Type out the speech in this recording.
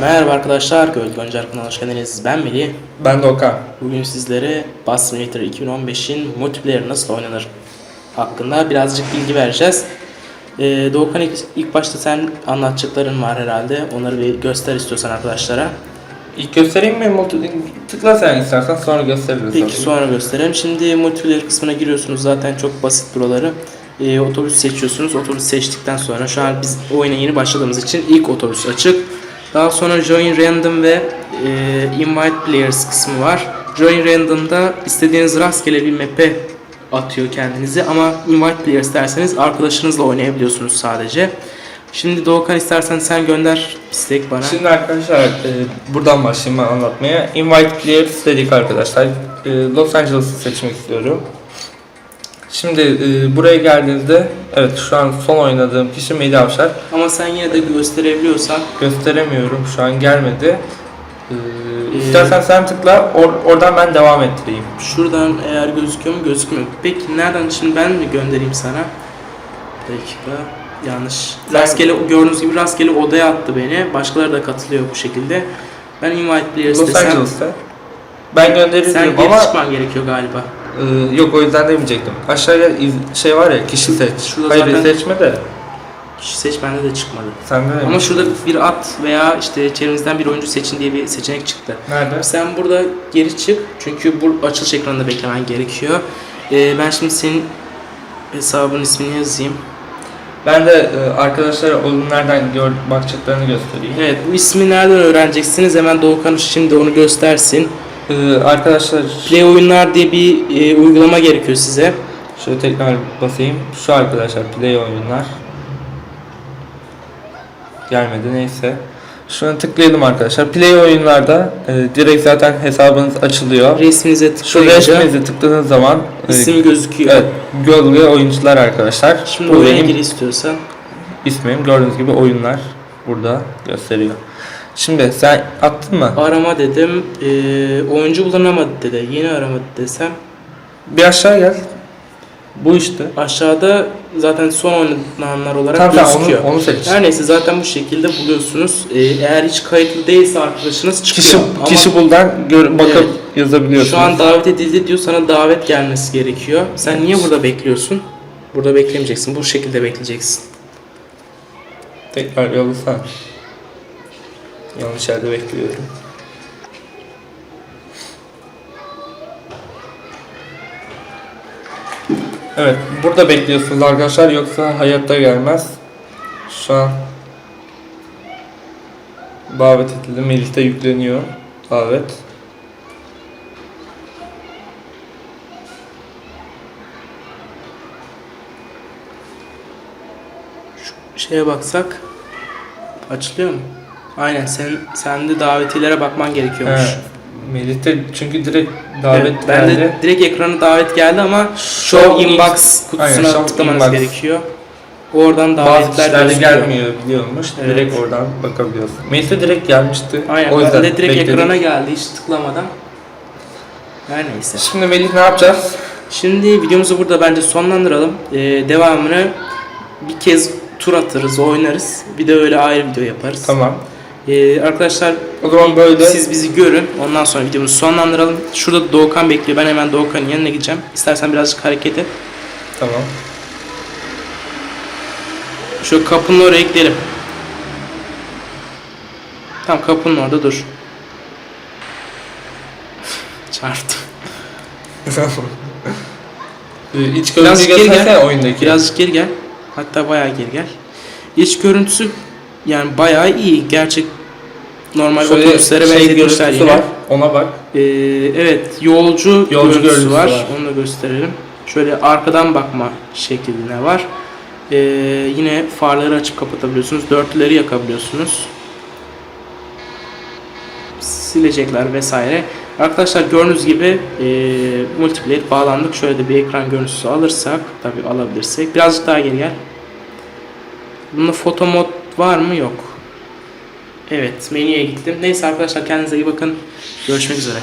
Merhaba arkadaşlar, Göl Goncar kanalına hoş geldiniz. Ben Melih. Ben de Okan. Bugün sizlere Bus Simulator 2015'in multiplayer nasıl oynanır hakkında birazcık bilgi vereceğiz. Ee, Doğukan ilk, ilk başta sen anlatacakların var herhalde. Onları bir göster istiyorsan arkadaşlara. İlk göstereyim mi? Multi... Tıkla sen istersen sonra gösteririz. Peki tabii. sonra gösterelim. Şimdi multiplayer kısmına giriyorsunuz. Zaten çok basit buraları. Ee, otobüs seçiyorsunuz. Otobüs seçtikten sonra şu an biz oyuna yeni başladığımız için ilk otobüs açık. Daha sonra Join Random ve e, Invite Players kısmı var. Join Random'da istediğiniz rastgele bir map'e atıyor kendinizi ama Invite Players derseniz arkadaşınızla oynayabiliyorsunuz sadece. Şimdi Doğukan istersen sen gönder istek bana. Şimdi arkadaşlar e, buradan başlayayım ben anlatmaya. Invite players dedik arkadaşlar. E, Los Angeles'ı seçmek istiyorum. Şimdi e, buraya geldiğinizde evet şu an son oynadığım kişi Melih Avşar. Ama sen yine de gösterebiliyorsan Gösteremiyorum şu an gelmedi. E, Ee, istersen sen tıkla or- oradan ben devam ettireyim. Şuradan eğer gözüküyor mu gözükmüyor. Peki nereden şimdi ben mi göndereyim sana? Bir dakika yanlış. Sen- Rastgele gördüğünüz gibi rastgele odaya attı beni. Başkaları da katılıyor bu şekilde. Ben invite players Los desem Angeles'ta. Ben sen gönderirim geri ama çıkman gerekiyor galiba. Ee, yok o yüzden demeyecektim. Aşağıya iz- şey var ya kişi seç. şurada Hayır zaten- seçme de. Kişi seç bende de çıkmadı. Sen de Ama şurada bir at veya işte çevrenizden bir oyuncu seçin diye bir seçenek çıktı. Nerede? Sen burada geri çık çünkü bu açılış ekranında beklemen gerekiyor. Ee, ben şimdi senin hesabın ismini yazayım. Ben de e, arkadaşlara onun nereden gör bakacaklarını göstereyim. Evet bu ismi nereden öğreneceksiniz? Hemen Doğukan şimdi onu göstersin. Ee, arkadaşlar Play oyunlar diye bir e, uygulama gerekiyor size. şöyle tekrar basayım. Şu arkadaşlar play oyunlar. Gelmedi neyse. Şuna tıklayalım arkadaşlar. Play oyunlarda e, direkt zaten hesabınız açılıyor. Resminize Şu tıklayınca resminize tıkladığınız zaman e, isim gözüküyor. evet, gölge oyuncular arkadaşlar. Şimdi Bu oyuna benim gir istiyorsan. İsmim gördüğünüz gibi oyunlar burada gösteriyor. Şimdi sen attın mı? Arama dedim. E, oyuncu bulunamadı dedi. Yeni arama desem. Bir aşağı gel. Bu işte. Aşağıda zaten son oynananlar olarak Tamam tamam gözüküyor. onu, onu seç. Her neyse zaten bu şekilde buluyorsunuz. Ee, eğer hiç kayıtlı değilse arkadaşınız çıkıyor. Kişi Ama kişi buldan gör, bakıp Evet. yazabiliyorsunuz. şu an davet edildi diyor sana davet gelmesi gerekiyor. Sen niye burada bekliyorsun? Burada beklemeyeceksin. Bu şekilde bekleyeceksin. tekrar yollasana. Yanlış yerde bekliyorum. Evet, burada bekliyorsunuz arkadaşlar yoksa hayatta gelmez. Şu an davet edildi. Melih'te yükleniyor davet. Şeye baksak açılıyor mu? Aynen sen sende davetilere bakman gerekiyormuş. He, Melih'te çünkü direkt davet Evet, ben geldi. de direkt ekrana davet geldi ama Show Show in- Inbox Aynen, kutusuna Show tıklamanız Inbox. gerekiyor. Oradan Bazı davetler kişilerde gözüküyor. gelmiyor biliyormuş. Evet. Direkt oradan bakabiliyorsun. Melih'te direkt gelmişti. Aynen o yüzden ben de direkt bekledik. ekrana geldi hiç tıklamadan. Her neyse. Şimdi Melih ne yapacağız? Şimdi videomuzu burada bence sonlandıralım. Ee, devamını bir kez tur atarız, oynarız. Bir de öyle ayrı video yaparız. Tamam. Ee, arkadaşlar O zaman böyle siz bizi görün. Ondan sonra videomuzu sonlandıralım. Şurada Doğukan bekliyor. Ben hemen Doğukan'ın yanına gideceğim. İstersen birazcık hareket et. tamam. Şu kapının oraya gidelim. Tamam kapının orada dur. Çarptım. İç Biraz görüntüyü geri gel. oyundaki. Birazcık geri gel. Hatta bayağı geri gel. İç görüntüsü yani bayağı iyi. Gerçek normal Şöyle otobüslere şey benzetmişler yine. var. Ona bak. Ee, evet yolcu, Yolcu görüntüsü, görüntüsü var. var. Onu da gösterelim. Şöyle arkadan bakma şekline var. Ee, yine farları açıp kapatabiliyorsunuz. Dörtlüleri yakabiliyorsunuz. Silecekler vesaire. Arkadaşlar gördüğünüz gibi e, multiplayer bağlandık. Şöyle de bir ekran görüntüsü alırsak, tabi alabilirsek. Birazcık daha geri gel. Bunda foto mod var mı? Yok. Evet, menüye gittim. Neyse arkadaşlar kendinize iyi bakın. Görüşmek üzere.